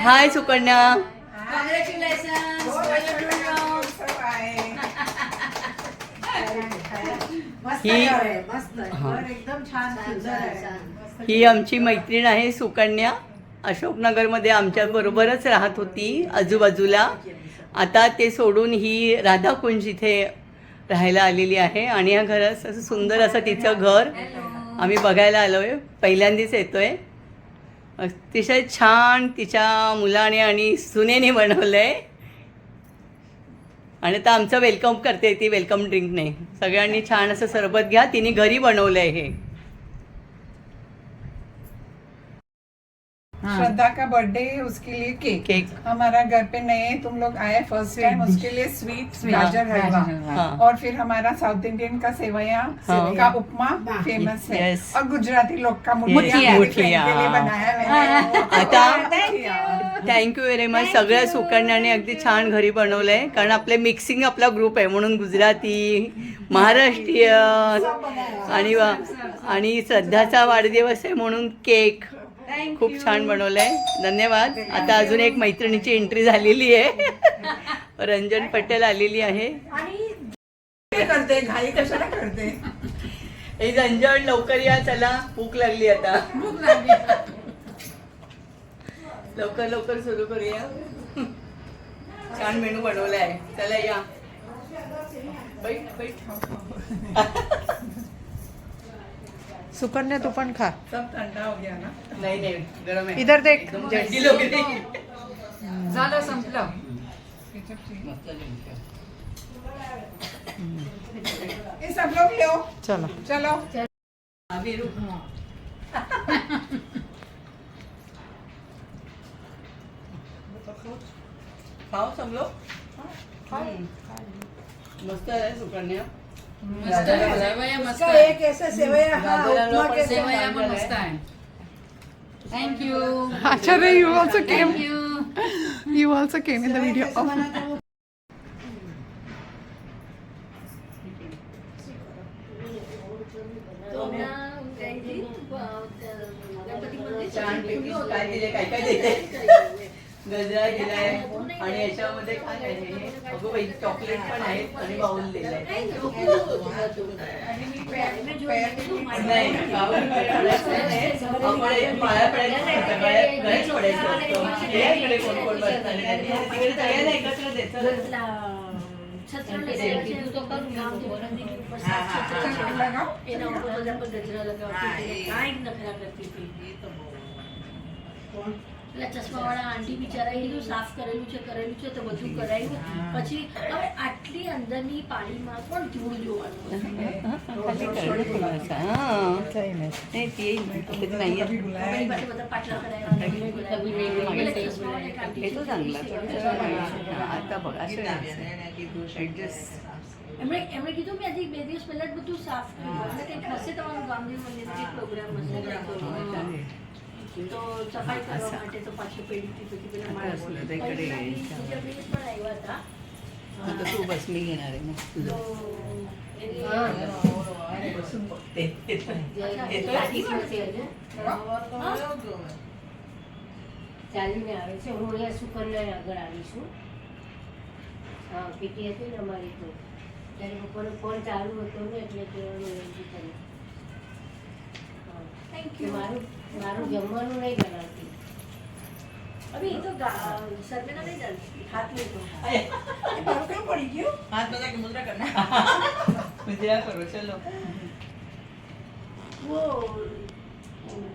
हाय सुकन्या. ही एकदम छान सुंदर आहे. ही आमची मैत्रीण आहे सुकन्या. अशोकनगरमध्ये आमच्या बरोबरच राहत होती आजूबाजूला. आता ते सोडून ही राधाकुंज इथे राहायला आलेली आहे आणि या घरात असं सुंदर असं तिचं घर. आम्ही बघायला आलो आहे पहिल्यांदाच येतो आहे अतिशय छान तिच्या मुलाने आणि सुनेने बनवलं आहे आणि आता आमचं वेलकम करते ती वेलकम ड्रिंकने सगळ्यांनी छान असं सरबत घ्या तिने घरी बनवलं आहे हे. श्रद्धा का बर्थडे है उसके लिए केक। केक। हमारा घर पे नए तुम लोग आए फर्स्ट टाइम उसके लिए स्वीट गाजर हलवा। हाँ। और फिर हमारा साउथ इंडियन का सेवैया। का उपमा फेमस है. और गुजराती लोग का मुठिया। बनाया मैंने। थँक्यू व्हेरी मच सगळ्या सुकन्याने अगदी छान घरी बनवलं आहे कारण आपले मिक्सिंग आपला ग्रुप आहे म्हणून गुजराती महाराष्ट्रीयन आणि वा- आणि श्रद्धाचा वाढदिवस आहे म्हणून केक. खूप छान बनवलं आहे धन्यवाद आता अजून एक मैत्रिणीची एंट्री झालेली आहे. रंजन पटेल आलेली आहे. करते घाई कशाला करते? हे रंजन लवकर या. चला भूक लागली आता. लवकर लवकर सुरू करूया. छान मेनू बनवला आहे चला या. बैठ बैठ. सुकन्या तू पण खा. सब ठंडा हो गया ना. नाही नाही गरम आहे. इधर देख. झालं संपलं. ये सब लोग लो चलो. चलो. खाओ सब लोग. मस्त आहे सुकन्या। मस्त आहे सेवया मस्त इसका आहे. एक ऐसा सेवैया हाँ, उपमा के सेवया आचार्य you. also came. you. Also came in the video. कैसे बनाता हूँ? छान पैकी काय दिले काय काय दिले? गजरा दिलाय आणि याच्यामध्ये काय आहे. अगं बाई चॉकलेट पण आहे. आणि बाउल दिलाय नाही बाउल पडायचं पडायचं असतं. हे कोण कोण सगळ्यांना एकत्र. પેલા ચશ્મા વાળા આંટી બિચારા એટલું સાફ કરેલું છે કરેલું છે તો બધું કરાયું પછી હવે આટલી અંદરની પાણીમાં પણ ધૂળ જોવાનું એમણે એમણે કીધું કે આજે બે દિવસ પહેલા જ બધું સાફ કર્યું એટલે કંઈક હશે તમારું ગામદેવ મંદિર પ્રોગ્રામ હશે તો સફાઈ આવે છે હું અહીંયા સુકન્યા આગળ આવી છું હા પીટી હતી અમારી તો ત્યારે ફોન ચાલુ હતો ને એટલે કહેવાનું એમ મારું મારું જમવાનું નહીં બનાવતી હવે એ તો સર્વેના નહીં જાણતી હાથ નહીં તો મારું કેમ પડી ગયું हाथ बता के मुद्रा करना मुद्रा करो चलो वो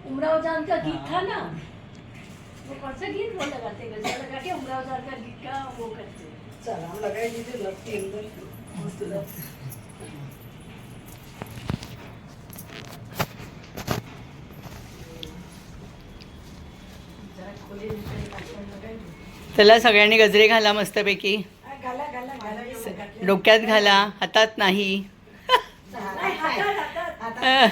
उमराव जान का गीत था ना वो कौन सा गीत वो लगाते गजरा लगा के उमराव जान का गीत का वो करते चल हम लगाई दीजिए लगती अंदर मस्त चला सगळ्यांनी गजरे घाला मस्तपैकी. डोक्यात घाला हातात नाही. हाँ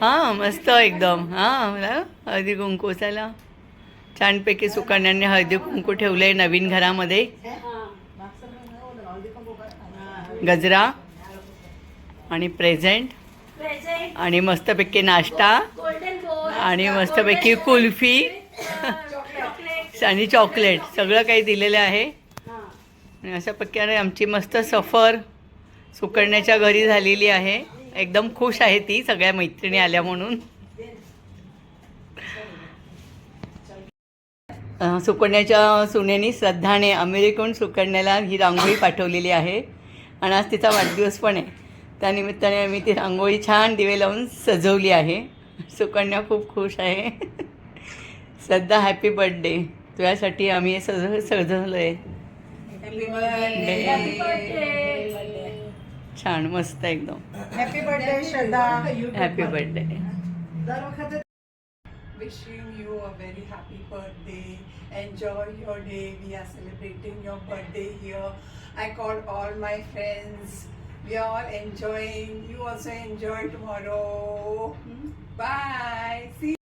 हां मस्त एकदम. हां हळदी कुंकू चला. छानपैकी सुकन्यांनी हळदी कुंकू ठेवलंय नवीन घरामध्ये. गजरा आणि प्रेझेंट आणि मस्तपैकी नाश्ता आणि मस्तपैकी कुल्फी. आणि चॉकलेट सगळं काही दिलेलं आहे. हां. आणि अशा प्रकारे आमची मस्त सफर सुकण्याच्या घरी झालेली आहे. एकदम खुश आहे ती सगळ्या मैत्रिणी आल्या म्हणून. अं, सुकन्याच्या सुनेनी श्रद्धाने अमेरिकन सुकन्याला ही रांगोळी पाठवलेली आहे. आणि आज तिचा वाढदिवस पण आहे. त्यानिमित्ताने आम्ही ती रांगोळी छान दिवे लावून सजवली आहे. सुकन्या खूप खुश आहे. श्रद्धा हॅपी बर्थडे तुझ्यासाठी आम्ही हे सज सजवलं आहे हॅपी बर्थडे छान मस्त एकदम happy birthday Shraddha happy birthday Wishing you a very happy birthday. Enjoy your day. We are celebrating your birthday here. I called all my friends. We are all enjoying. You also enjoy tomorrow. Bye. See